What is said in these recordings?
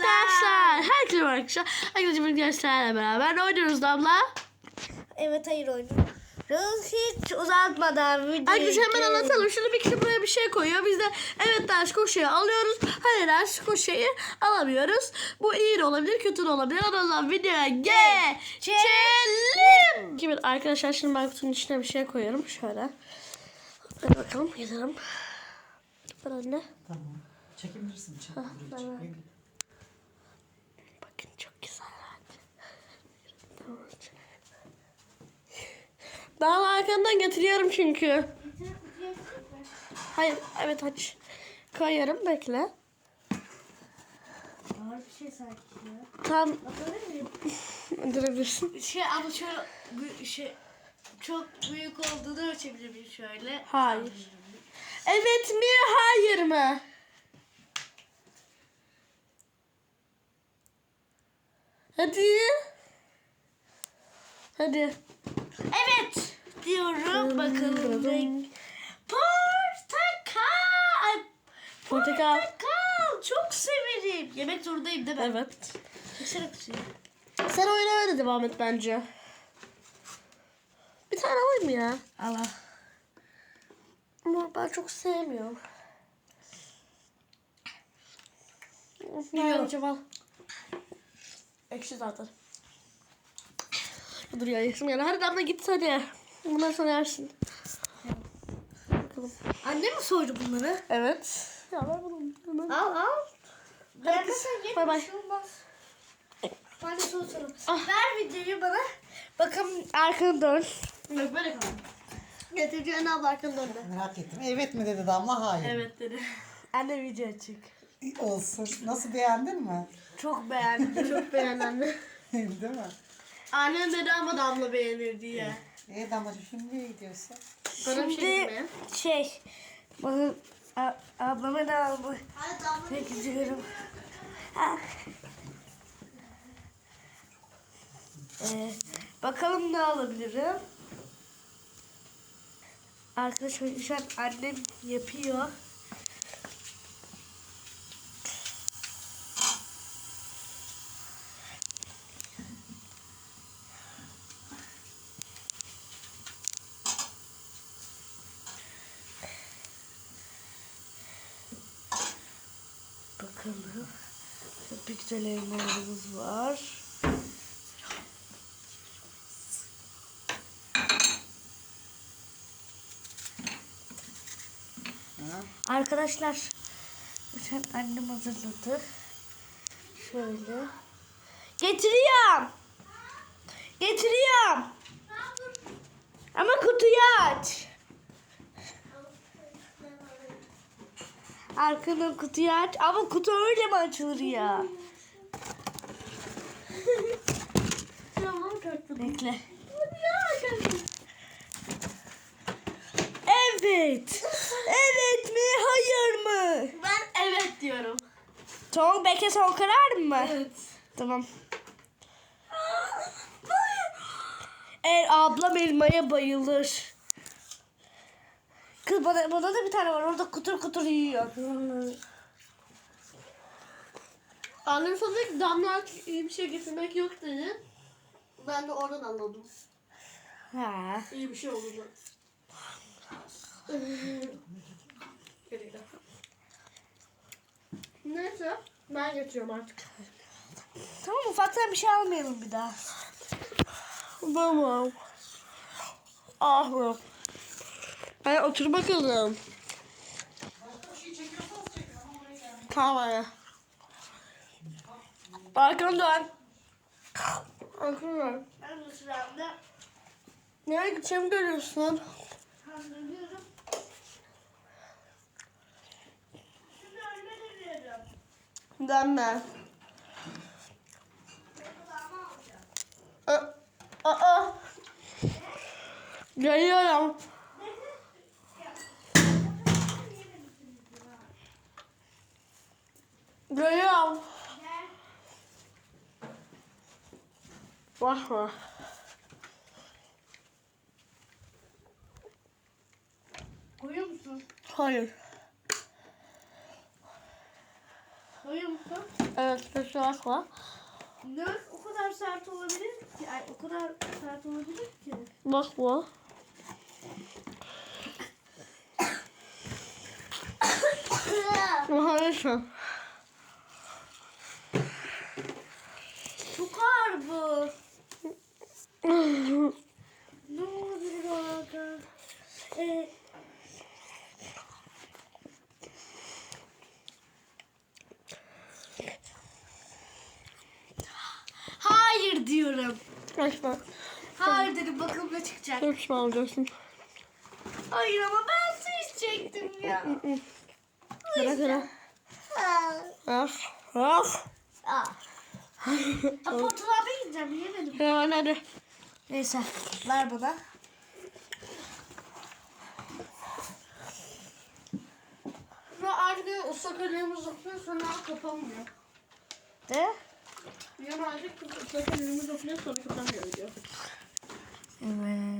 arkadaşlar. Herkese merhaba arkadaşlar. Arkadaşlar bugün gençlerle beraber ne oynuyoruz Damla? Evet hayır oynuyoruz. Hiç uzatmadan videoyu... Arkadaşlar hemen anlatalım. Şimdi bir kişi buraya bir şey koyuyor. Biz de evet ders koşuyu alıyoruz. Hayır ders koşuyu alamıyoruz. Bu iyi de olabilir kötü de olabilir. O zaman videoya geçelim. Şimdi arkadaşlar şimdi ben kutunun içine bir şey koyuyorum. Şöyle. Hadi bakalım yazalım. Ver anne. Tamam. Çekebilirsin. Çek. tamam. Çek. Bakın çok güzel. Tamam. Daha arkandan getiriyorum çünkü. Hayır, evet aç. Koyarım, bekle. Ağır bir şey sanki ya. Tam durabilirsin. Şey ama şöyle şey çok büyük olduğunu ölçebilir miyim şöyle? Hayır. Evet mi, hayır mı? Hadi. Hadi. Evet diyorum. Bakalım renk. Portakal. Portakal. Portakal. Çok severim. Yemek zorundayım değil mi? Evet. Sen oyuna öyle devam et bence. Bir tane alayım ya? Allah. Ama ben çok sevmiyorum. Biliyorum. Acaba. Ekşi zaten. Dur ya yesim yani. Hadi damla git hadi. Bundan sonra yersin. Bakalım. Anne mi soydu bunları? Evet. Ya ver bunu. Hemen. Al al. Sen ye. Bay bay. şey. Ben de soğutalım. Ah. Ver videoyu bana. Bakalım arkanı dön. Yok böyle kalın. Getireceğin abla arkanı döndü. Merak ettim. Evet mi dedi Damla? Hayır. Evet dedi. Anne video açık. Olsun. Nasıl beğendin mi? Çok beğendim. Çok beğendim. Değil mi? Annem dedi ama damla beğenir diye. İyi Damlacığım şimdi nereye gidiyorsun? Bana bir şey Şimdi- demeye. Şey. Bana a- ablama da aldı. Ne gidiyorum. Ha. Ee, bakalım ne alabilirim. Arkadaşlar şu an annem yapıyor. Bakalım. Elmalarımız var. Arkadaşlar sen annem hazırladı. Şöyle. Getiriyorum. Getiriyorum. Ama kutuyu aç. Arkadan kutuyu aç. Ama kutu öyle mi açılır ya? Bekle. Evet. Evet mi? Hayır mı? Ben evet diyorum. Tamam bekle son karar mı? Evet. Tamam. Eğer ablam elmaya bayılır. Kız bana, bana da bir tane var orada kutur kutur yiyor. Annem sana dedi ki damla iyi bir şey getirmek yok dedi. Ben de oradan anladım. Ha. İyi bir şey oldu. Neyse ben getiriyorum artık. Tamam ufaktan bir şey almayalım bir daha. Tamam. Ah be. Hadi otur bakalım. Tamam ya. Arkanı dön. Arkanı dön. Ben bu sırada Nereye gideceğimi görüyorsun. hazırlıyorum. Şimdi dönüyorum. Dönme. Aa. Aa. Geliyorum. Vah vah. Koyuyor musun? Hayır. Koyuyor musun? Evet bakma. Ne o kadar sert olabilir ki? Ay o kadar sert olabilir ki. Bak bu. Çok ağır bu. ne olabilir orada? Ee, Hayır diyorum. Kaçma. Hayır dedim Çok pişman olacaksın. Hayır ama ben su içecektim ya. Kara kara. Ah. Ah. Ah. Abi yiyeceğim yemedim. Hemen hadi. Neyse ver bana. Ve artık ıslak elimiz dokunuyor sonra kapanmıyor. De. Yani artık ıslak elimiz dokunuyor sonra kapanmıyor video. Evet.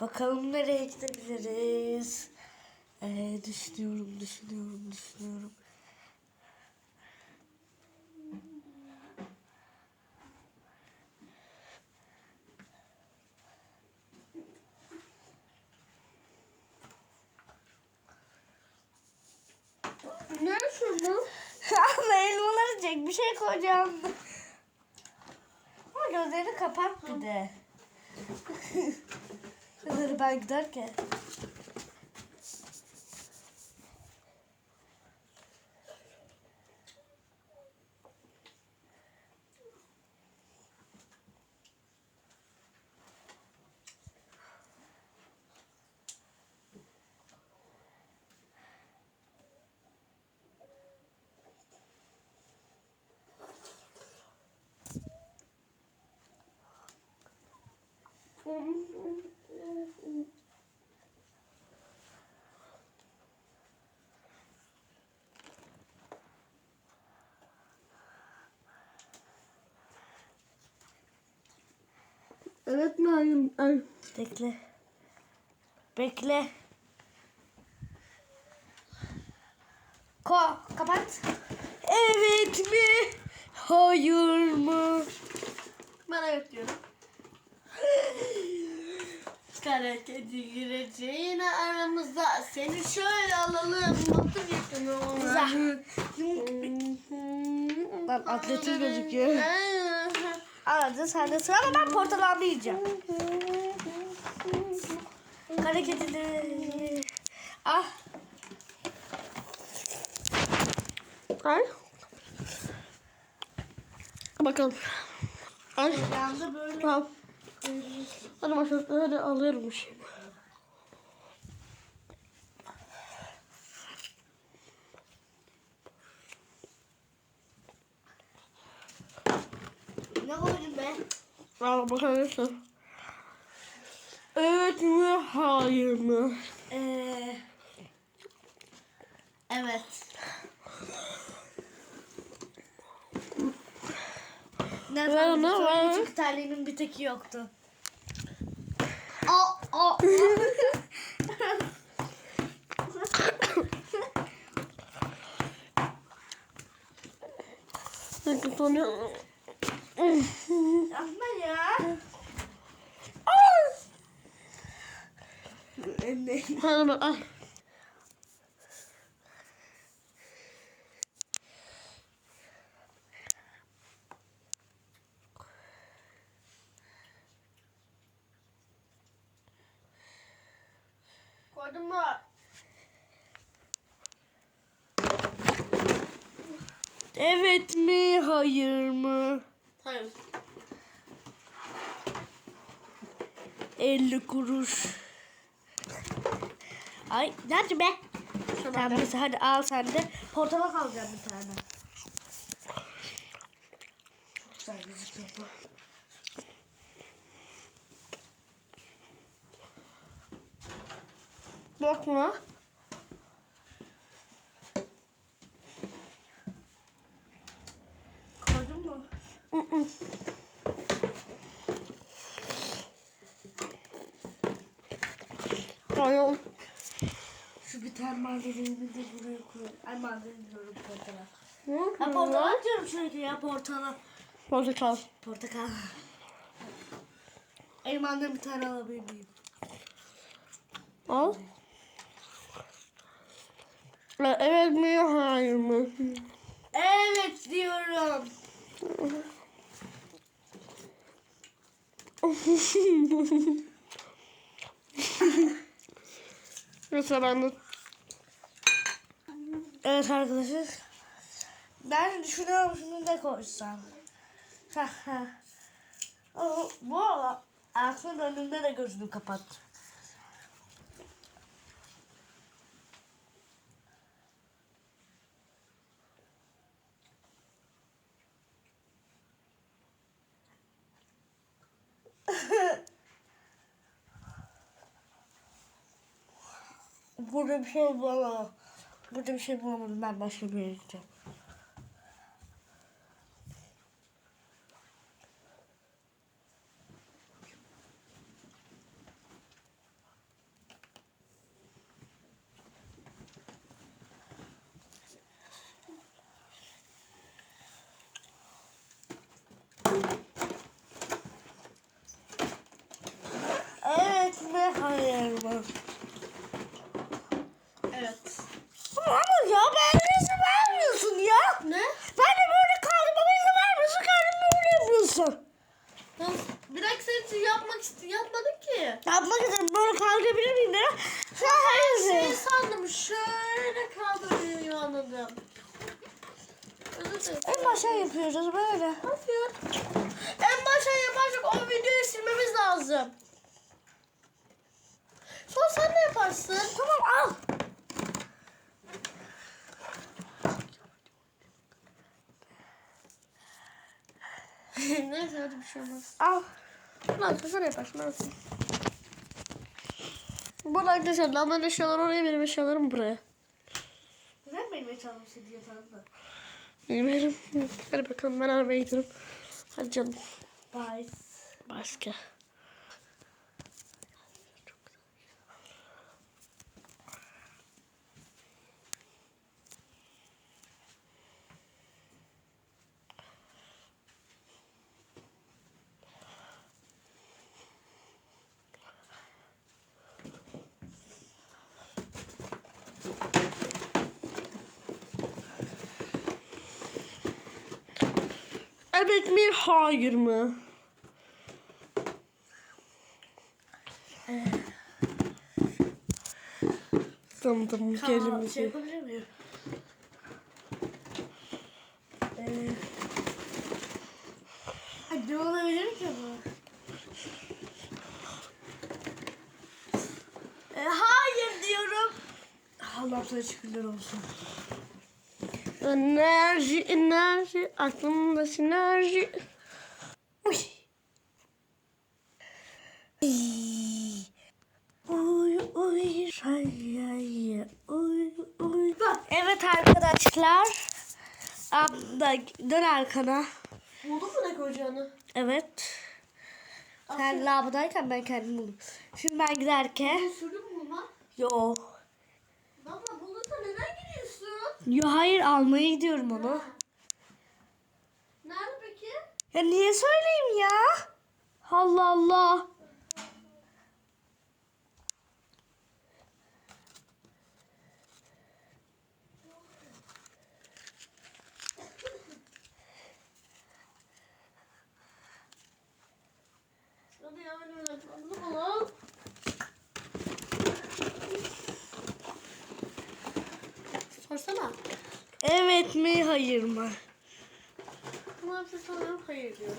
Bakalım nereye gidebiliriz. Ee, düşünüyorum, düşünüyorum, düşünüyorum. Ne şurada? Abla elmaları çek bir şey koyacağım. Ama gözlerini kapat bir de. Kızları ben giderken. Evet hayır? Ay. Bekle. Bekle. Ko kapat. Evet mi? Hayır mı? Ben evet diyorum. Kara kedi gireceğine aramızda seni şöyle alalım mutlu yakını Güzel. Lan atletin gözüküyor. Anladın sen de sıra ama ben portakalını yiyeceğim. Kara kedi de. Ah. Ay. Bakalım. Ay. Tamam. Hadi başlayalım. Hadi alıyorum bir şey. Ne koydun be? Al bakalım. Evet mi? Hayır mı? Ee, evet. Ne Ver yapalım? onu, ver. Küçük terliğimin bir teki yoktu. Aa, aa. Peki sonra... Yapma ya. Hadi bak al. Koydun mu? Evet mi, hayır mı? Hayır. 50 kuruş. Ay nerede be? Sen neyse hadi al sen de. Portakal alacağım bir tane. Çok güzel gözüküyor bu. Bakma. Koydun mu? Hayır. Şu bir tane mandalini de buraya koy. Ay mandalini diyorum portakal. Ha portakal diyorum sürekli ya portakal. Portakal. Portakal. Elmandan bir tane alabilir miyim? Al. E, Evet mi hayır mı? Evet diyorum. Ben de Evet arkadaşlar. Ben düşünüyorum şunu da koysam. Bu aklın önünde de gözünü kapat. Burada bir şey bulamadım. Burada bir şey bulamadım. Ben başka bir yere gideceğim. Evet mi hayır mı? Evet. Ama ya ben izin vermiyorsun ya. Ne? Ben de böyle kaldırmama izin vermiyorsun. Kendin böyle yapıyorsun. Nasıl? Bir dakika sen için yapmak ist yapmadın ki. Yapmak için böyle kaldırabilir miyim ya? Sen hayır Şey diyorsun. sandım şöyle kaldırıyor anladım. Özür dilerim. En başa yapıyoruz böyle. Yapıyor. En başa yaparsak o videoyu silmemiz lazım. Sonra sen ne yaparsın? Tamam al. Neyse hadi bir şey olmaz. Al. Lan sen yaparsın yapayım. Burada arkadaşlar Lama'nın eşyaları oraya benim eşyalarım buraya. Neden benim eşyalarımı seni yatağında? Bilmiyorum. Hadi bakalım ben arabaya gidiyorum. Hadi canım. Bye. Başka. Evet mi? Hayır mı? Tamam tamam gelin şey yapabilir miyim? Ee, Hadi olabilir ki bu? Ee, hayır diyorum. Allah sana şükürler olsun. Enerji enerji aklımda sinerji. Uy. Uy uy şayay uy uy. Evet arkadaşlar. Abla dön arkana. Buldun mu ne koyacağını? Evet. Sen labadayken ben kendim buldum. Şimdi ben giderken. Sürdün mü lan? Yo. Baba bulduysa neden gidiyorsun? Yo hayır almaya gidiyorum onu. Nerede peki? Ya niye söyleyeyim ya? Allah Allah. Hadi ya öyle öyle. Bunu bulalım. Sorsana. Evet mi hayır mı? Yapacağız sanırım hayır diyorum.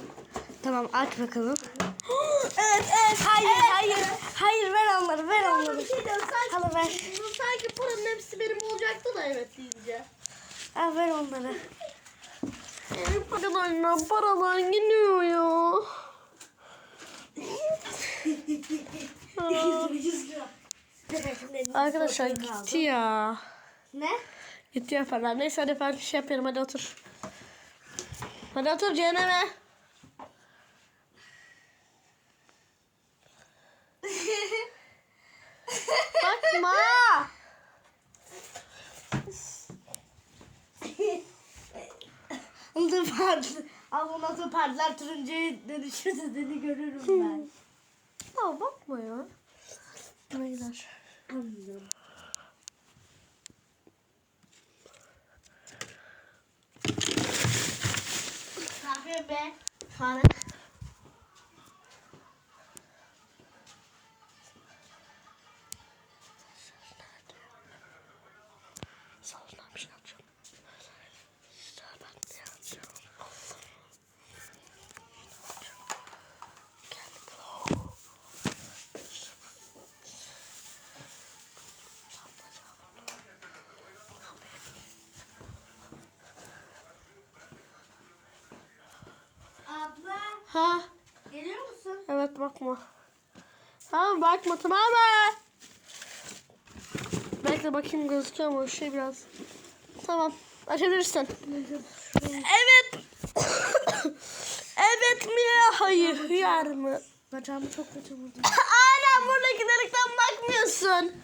Tamam aç bakalım. evet evet hayır hayır. Hayır ver onları ver Ama onları. bir şey diyorum sanki, Hala ver. bu sanki paranın hepsi benim olacaktı da evet deyince. Al ver onları. Benim paralarla paralar gidiyor ya. Arkadaşlar gitti ya. Ne? Gitti ya paralar. Neyse hadi ben şey yapıyorum hadi otur. Hadi otur cehenneme. Bakma. Ondan sonra partiler turuncuya dönüşürse seni görürüm ben. Aa bakma ya. Ne gider. Anlıyorum. yapıyor be? Ha, geliyor musun? evet bakma. Tamam bakma tamam mı? Bekle bakayım gözüküyor mu şey biraz. Tamam açabilirsin. Evet. evet mi hayır hıyar mı? Bacağımı çok kötü vurdum. Aynen buradaki delikten bakmıyorsun.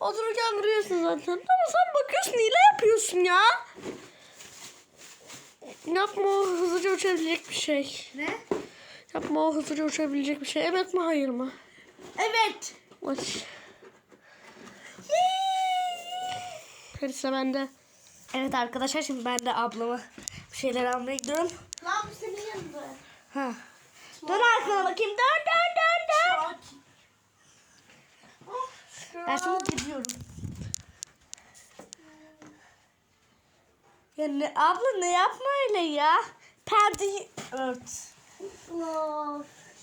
Otururken duruyorsun zaten. Ama sen bakıyorsun hile yapıyorsun ya. Yapma o hızlıca uçabilecek bir şey. Ne? Yapma o hızlıca uçabilecek bir şey. Evet mi hayır mı? Evet. Aç. Sıra bende. Evet arkadaşlar şimdi ben de ablama bir şeyler almaya gidiyorum. Lan bu senin yanında. Ha. Dön arkana bakayım. Dön dön dön dön. Ben şimdi gidiyorum. Ya ne, abla ne yapma öyle ya. Perdeyi ört.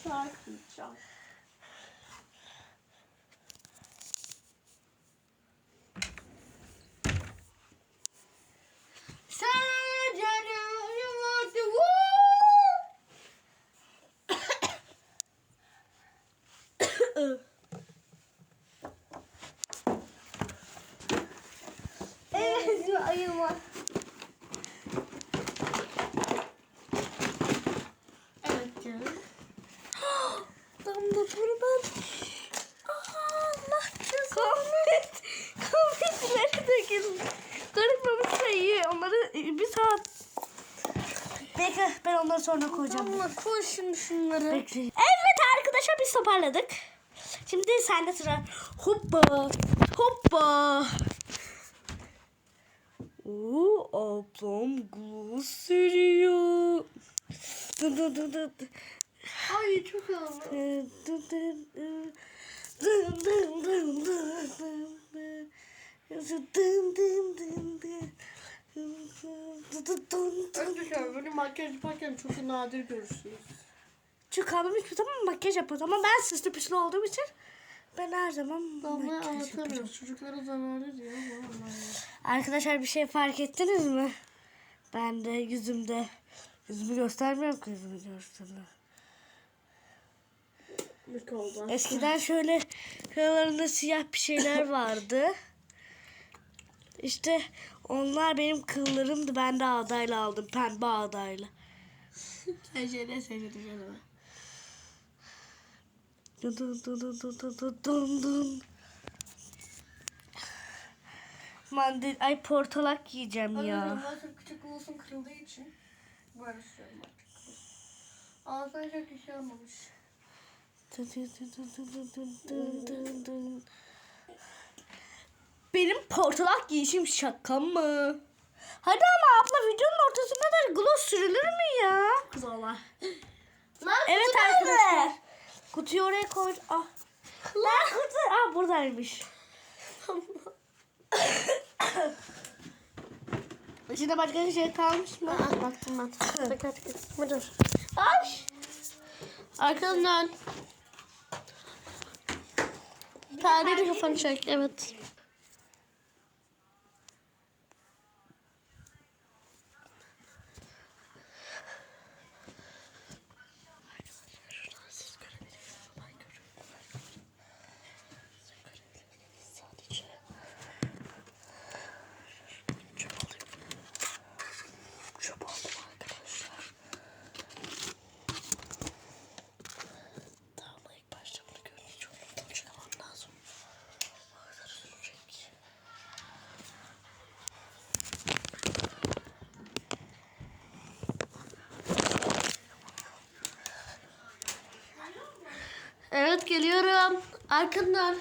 Şarkıyacağım. Sana canım yumurta Evet ayılma. Evet canım. Damla buradan. Allah Kahmet. Kahmetleri dökün. Garipmemiş sayıyı. Onları bir saat. Bekle ben onları sonra koyacağım. Damla koy şimdi şunları. Bekleyin. Evet arkadaşlar biz toparladık. Şimdi sende sıra. Hoppa. Hoppa. Oo, ablam gloss sürüyor. Dın dın dın dın. Ay çok. Dın dın dın dın. Dın dın dın dın dın dın. Dın dın Arkadaşlar böyle makyaj yaparken çok nadir görürsünüz. Çünkü ablam hiçbir zaman makyaj yapıyor ama ben süslü püslü olduğum için ben her zaman Damla'ya makyaj yapıyorum. anlatamıyoruz. Çocuklara zararlı diyor. Vallahi. Arkadaşlar bir şey fark ettiniz mi? Ben de yüzümde yüzümü göstermiyorum ki yüzümü göstermiyorum. Mük oldu. Eskiden şöyle şuralarında siyah bir şeyler vardı. İşte onlar benim kıllarımdı. Ben de ağdayla aldım. Pembe ağdayla. Sen seyredeceğim. Dun dun dun dun dun dun dun dun dun. Mandil, ay portalak yiyeceğim ya. Arkadaşlar küçük olsun kırıldığı için böyle sürüyorum artık. Ağzına çok bir şey olmamış. Dun dun dun dun dun dun dun dun dun. Benim portalak giyişim şaka mı? Hadi ama abla videonun ortasında da gloss sürülür mü ya? Kız. Evet arkadaşlar. Kutuyu oraya koy. Ah. Lan kutu. Ah buradaymış. İçinde başka bir şey kalmış mı? Aa, baktım ben. Tekrar tekrar. Dur. Ay. Arkadan dön. Perdeyle kafanı çek. Evet. Çöp aldım arkadaşlar. Daha ama ilk başta bunu görünce çok uçlamam lazım. O kadar uzun Evet Arkandan.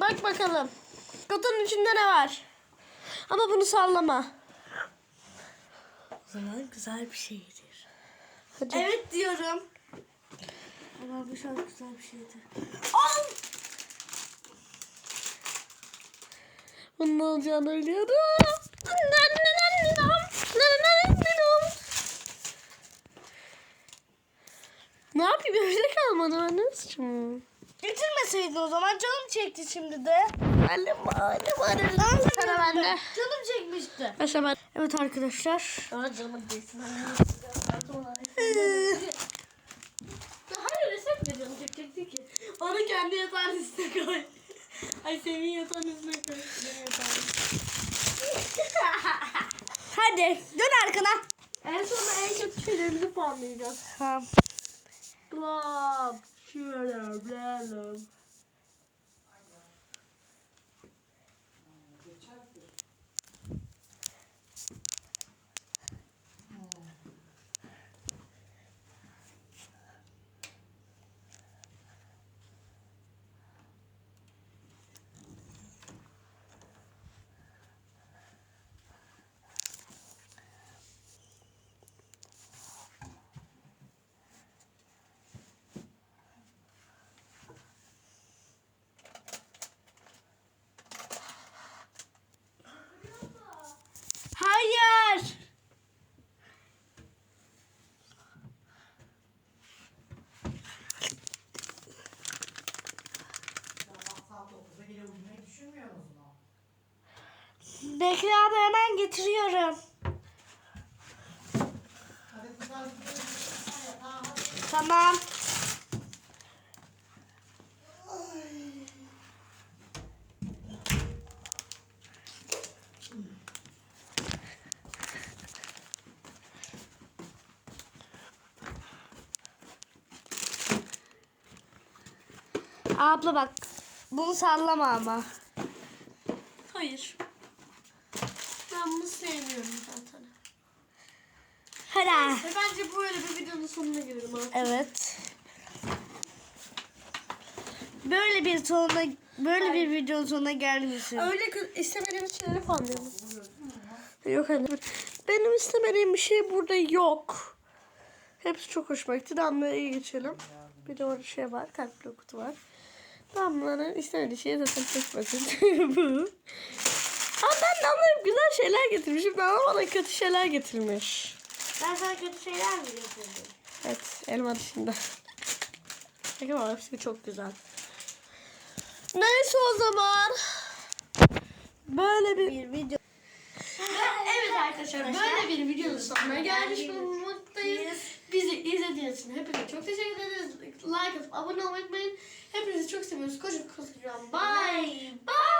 Bak bakalım. Kutunun içinde ne var? Ama bunu sallama. O zaman güzel bir şeydir. Hadi. Evet diyorum. Ama bu şarkı güzel bir şeydir. Al! Bunun olacağını biliyorum. Ne yapayım evde kalmadı ben nasıl şimdi? Getirmeseydin o zaman canım çekti şimdi de. Annem annem annem. Bende. Canım çekmişti. Ben. Evet arkadaşlar. Aa canım değilsin. Hayır reset mi canım çekecekti ki? Onu kendi yatağın üstüne koy. Ay senin yatağın üstüne koy. Benim yatağım. Hadi dön arkana. En sonunda en kötü şeylerimizi puanlayacağız. Tamam. Club. Şöyle blalım. Hayır. Bekle abi hemen getiriyorum. Tamam. Abla bak. Bunu sallama ama. Hayır. Ben bunu sevmiyorum zaten. Hadi. Ve bence böyle bir videonun sonuna gelelim artık. Evet. Böyle bir sonuna böyle bir videonun sonuna gelmişsin. Öyle kız istemediğimiz şeyleri puanlayalım. Yok anne. Benim istemediğim bir şey burada yok. Hepsi çok hoşuma gitti. Damla'ya iyi geçelim. Bir de orada şey var. Kalpli kutu var. Damla'nın istemediği şey zaten çok basit. Bu. Ama ben Damla'ya güzel şeyler getirmişim. Damla bana kötü şeyler getirmiş. Ben sana kötü şeyler mi getirdim? Evet, elma dışında. Peki ama hepsi çok güzel. Neyse o zaman. Böyle bir... Bir video. Evet arkadaşlar böyle bir videonun sonuna gelmiş bulunmaktayız. Bizi izlediğiniz için hepinize çok teşekkür ederiz. Like atıp abone olmayı unutmayın. Hepinizi çok seviyoruz. Kocaman kocaman. Bye. Bye.